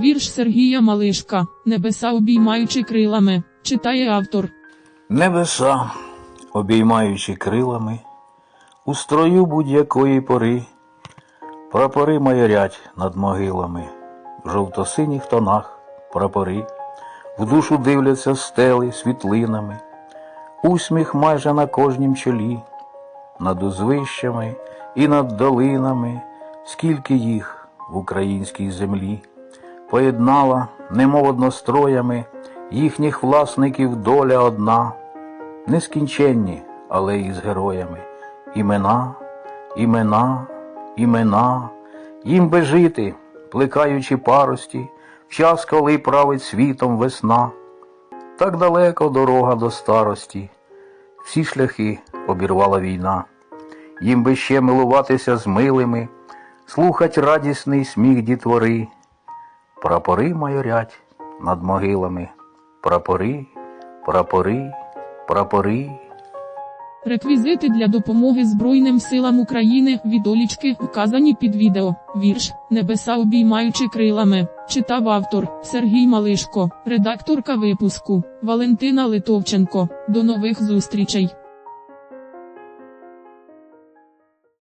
Вірш Сергія Малишка Небеса обіймаючи крилами. Читає автор. Небеса, обіймаючи крилами, у строю будь-якої пори, прапори майорять над могилами, в жовто-синіх тонах прапори, в душу дивляться стели світлинами, усміх майже на кожнім чолі, над узвищами і над долинами, скільки їх в українській землі, поєднала, немов одностроями, їхніх власників доля одна, нескінченні, але і з героями. Імена, імена, імена, їм би жити, плекаючи парості, в час, коли править світом весна. Так далеко дорога до старості, всі шляхи обірвала війна. Їм би ще милуватися з милими, слухать радісний сміх дітвори. Прапори майорять над могилами. Прапори, прапори, прапори. Реквізити для допомоги Збройним силам України відолічки вказані під відео. Вірш Небеса обіймаючи крилами. Читав автор Сергій Малишко, редакторка випуску Валентина Литовченко. До нових зустрічей.